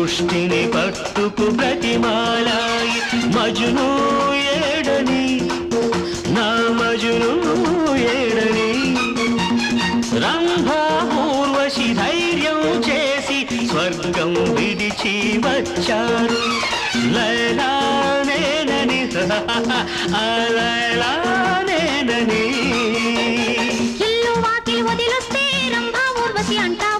సృష్టిని పట్టుకు ప్రతిమాలాయి మజును ఏడని నా మజును ఏడని. రంభా ఊర్వశి ధైర్యం చేసి స్వర్గం విడిచి వచ్చారు. లైలా నేనని లైలా నేనని. ఇల్లు వాకిలి వదిలొస్తే రంభా ఊర్వశి అంటావు?